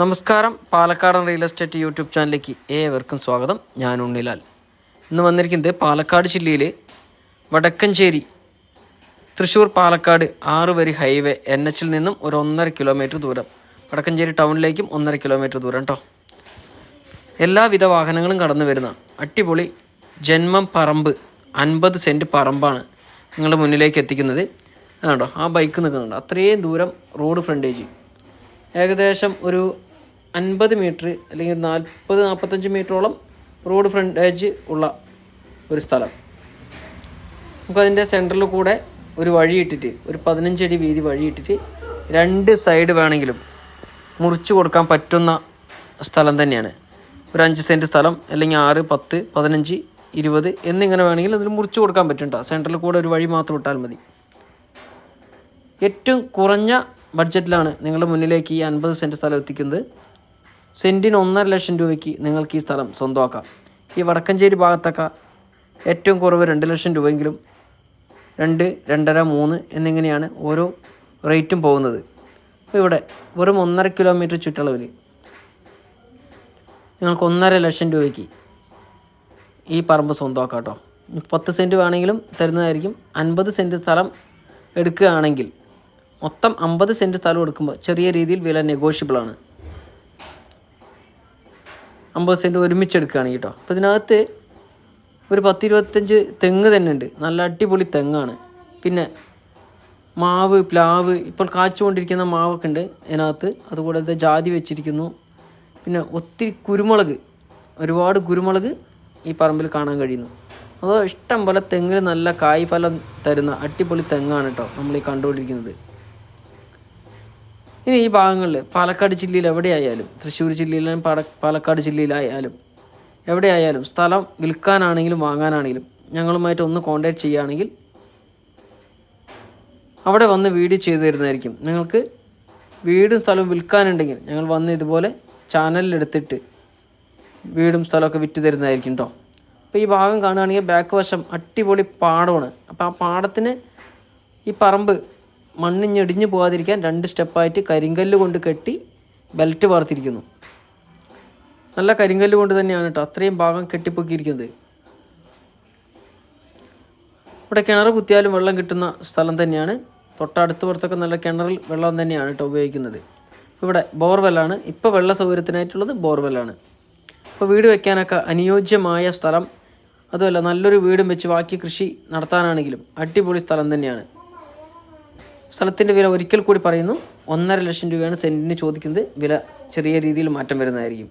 നമസ്കാരം. പാലക്കാടൻ real estate YouTube ചാനലിലേക്ക് ഏവർക്കും സ്വാഗതം. ഞാൻ ഉണ്ണിലാൽ. ഇന്ന് വന്നിരിക്കുന്നത് പാലക്കാട് ജില്ലയിലെ വടക്കഞ്ചേരി തൃശ്ശൂർ പാലക്കാട് ആറ് വരി ഹൈവേ എൻ എച്ചിൽ നിന്നും ഒരു ഒന്നര കിലോമീറ്റർ ദൂരം വടക്കഞ്ചേരി ടൗണിലേക്കും ഒന്നര കിലോമീറ്റർ ദൂരം കേട്ടോ എല്ലാവിധ വാഹനങ്ങളും കടന്നു വരുന്ന അടിപൊളി ജന്മം പറമ്പ് അൻപത് സെന്റ് പറമ്പാണ് നിങ്ങളുടെ മുന്നിലേക്ക് എത്തിക്കുന്നത്. അതുണ്ടോ ആ ബൈക്ക് നിൽക്കുന്നുണ്ട്. അത്രയും ദൂരം റോഡ് ഫ്രണ്ടേജ്. ഏകദേശം ഒരു അൻപത് മീറ്റർ അല്ലെങ്കിൽ നാൽപ്പത് നാൽപ്പത്തഞ്ച് മീറ്ററോളം റോഡ് ഫ്രണ്ടേജ് ഉള്ള ഒരു സ്ഥലം. നമുക്കതിന്റെ സെന്ററിൽ കൂടെ ഒരു വഴി ഇട്ടിട്ട് ഒരു പതിനഞ്ചടി വീതി വഴി ഇട്ടിട്ട് രണ്ട് സൈഡ് വേണമെങ്കിലും മുറിച്ചു കൊടുക്കാൻ പറ്റുന്ന സ്ഥലം തന്നെയാണ്. ഒരു അഞ്ച് സെന്റ് സ്ഥലം അല്ലെങ്കിൽ ആറ് പത്ത് പതിനഞ്ച് ഇരുപത് എന്നിങ്ങനെ വേണമെങ്കിൽ അതിൽ മുറിച്ചു കൊടുക്കാൻ പറ്റും കേട്ടോ സെന്ററിൽ കൂടെ ഒരു വഴി മാത്രം ഇട്ടാൽ മതി. ഏറ്റവും കുറഞ്ഞ ബഡ്ജറ്റിലാണ് നിങ്ങളുടെ മുന്നിലേക്ക് ഈ അൻപത് സെന്റ് സ്ഥലം എത്തിക്കുന്നത്. സെന്റിന് ഒന്നര ലക്ഷം രൂപയ്ക്ക് നിങ്ങൾക്ക് ഈ സ്ഥലം സ്വന്തമാക്കാം. ഈ വടക്കഞ്ചേരി ഭാഗത്തൊക്കെ ഏറ്റവും കുറവ് രണ്ട് ലക്ഷം രൂപയെങ്കിലും രണ്ട് രണ്ടര മൂന്ന് എന്നിങ്ങനെയാണ് ഓരോ റേറ്റും പോകുന്നത്. അപ്പോൾ ഇവിടെ വെറും ഒന്നര കിലോമീറ്റർ ചുറ്റളവിൽ നിങ്ങൾക്ക് ഒന്നര ലക്ഷം രൂപയ്ക്ക് ഈ പറമ്പ് സ്വന്തമാക്കാം കേട്ടോ. പത്ത് സെന്റ് വേണമെങ്കിലും തരുന്നതായിരിക്കും. അൻപത് സെന്റ് സ്ഥലം എടുക്കുകയാണെങ്കിൽ മൊത്തം അമ്പത് സെന്റ് സ്ഥലം എടുക്കുമ്പോൾ ചെറിയ രീതിയിൽ വില നെഗോഷ്യബിൾ ആണ്. അമ്പത് സെന്റ് ഒരുമിച്ച് എടുക്കുകയാണെങ്കിൽ കേട്ടോ. അപ്പോൾ ഇതിനകത്ത് ഒരു പത്ത് ഇരുപത്തഞ്ച് തെങ്ങ് തന്നെ ഉണ്ട്. നല്ല അടിപൊളി തെങ്ങാണ്. പിന്നെ മാവ് പ്ലാവ് ഇപ്പോൾ കാച്ചുകൊണ്ടിരിക്കുന്ന മാവൊക്കെ ഉണ്ട് ഇതിനകത്ത്. അതുകൂടാതെ ജാതി വെച്ചിരിക്കുന്നു. പിന്നെ ഒത്തിരി കുരുമുളക് ഒരുപാട് കുരുമുളക് ഈ പറമ്പിൽ കാണാൻ കഴിയുന്നു. അതോ ഇഷ്ടം പോലെ തെങ്ങിന് നല്ല കായ് ഫലം തരുന്ന അടിപൊളി തെങ്ങാണ് കേട്ടോ നമ്മൾ ഈ കണ്ടുകൊണ്ടിരിക്കുന്നത്. ഇനി ഈ ഭാഗങ്ങളിൽ പാലക്കാട് ജില്ലയിൽ എവിടെയായാലും തൃശ്ശൂർ ജില്ലയിലും പാല പാലക്കാട് ജില്ലയിലായാലും എവിടെയായാലും സ്ഥലം വിൽക്കാനാണെങ്കിലും വാങ്ങാനാണെങ്കിലും ഞങ്ങളുമായിട്ട് ഒന്ന് കോൺടാക്ട് ചെയ്യുകയാണെങ്കിൽ അവിടെ വന്ന് വീഡിയോ ചെയ്തു തരുന്നതായിരിക്കും. നിങ്ങൾക്ക് വീടും സ്ഥലവും വിൽക്കാനുണ്ടെങ്കിൽ ഞങ്ങൾ വന്ന് ഇതുപോലെ ചാനലിലെടുത്തിട്ട് വീടും സ്ഥലമൊക്കെ വിറ്റ് തരുന്നതായിരിക്കും കേട്ടോ അപ്പോൾ ഈ ഭാഗം കാണുകയാണെങ്കിൽ ബാക്ക് വശം അടിപൊളി പാടമാണ്. അപ്പോൾ ആ പാടത്തിന് ഈ പറമ്പ് മണ്ണിഞ്ഞെടിഞ്ഞു പോകാതിരിക്കാൻ രണ്ട് സ്റ്റെപ്പായിട്ട് കരിങ്കല്ല് കൊണ്ട് കെട്ടി ബെൽറ്റ് വാർത്തിരിക്കുന്നു. നല്ല കരിങ്കല്ല് കൊണ്ട് തന്നെയാണ് കേട്ടോ അത്രയും ഭാഗം കെട്ടിപ്പൊക്കിയിരിക്കുന്നത്. ഇവിടെ കിണർ കുത്തിയാലും വെള്ളം കിട്ടുന്ന സ്ഥലം തന്നെയാണ്. തൊട്ടടുത്ത് പുറത്തൊക്കെ നല്ല കിണറിൽ വെള്ളം തന്നെയാണ് കേട്ടോ ഉപയോഗിക്കുന്നത്. ഇവിടെ ബോർവെല്ലാണ്. ഇപ്പോൾ വെള്ള സൗകര്യത്തിനായിട്ടുള്ളത് ബോർവെല്ലാണ്. ഇപ്പോൾ വീട് വെക്കാനൊക്കെ അനുയോജ്യമായ സ്ഥലം. അതുമല്ല നല്ലൊരു വീടും വെച്ച് ബാക്കി കൃഷി നടത്താനാണെങ്കിലും അടിപൊളി സ്ഥലം തന്നെയാണ്. സ്ഥലത്തിന്റെ വില ഒരിക്കൽ കൂടി പറയുന്നു. ഒന്നര ലക്ഷം രൂപയാണ് സെന്റിന് ചോദിക്കുന്നത്. വില ചെറിയ രീതിയിൽ മാറ്റം വരുന്നതായിരിക്കും.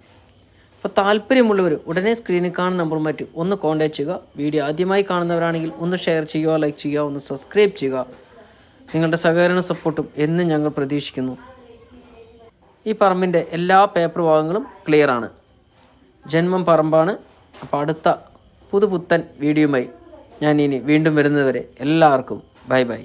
അപ്പോൾ താല്പര്യമുള്ളവർ ഉടനെ സ്ക്രീനിൽ കാണുന്ന നമ്പർ മാറ്റി ഒന്ന് കോൺടാക്ട് ചെയ്യുക. വീഡിയോ ആദ്യമായി കാണുന്നവരാണെങ്കിൽ ഒന്ന് ഷെയർ ചെയ്യുക ലൈക്ക് ചെയ്യുക ഒന്ന് സബ്സ്ക്രൈബ് ചെയ്യുക. നിങ്ങളുടെ സഹകരണ സപ്പോർട്ടും എന്നും ഞങ്ങൾ പ്രതീക്ഷിക്കുന്നു. ഈ പറമ്പിന്റെ എല്ലാ പേപ്പർ ഭാഗങ്ങളും ക്ലിയർ ആണ്. ജന്മം പറമ്പാണ്. അപ്പോൾ അടുത്ത പുതുപുത്തൻ വീഡിയോയുമായി ഞാൻ ഇനി വീണ്ടും വരുന്നതുവരെ എല്ലാവർക്കും ബൈ ബൈ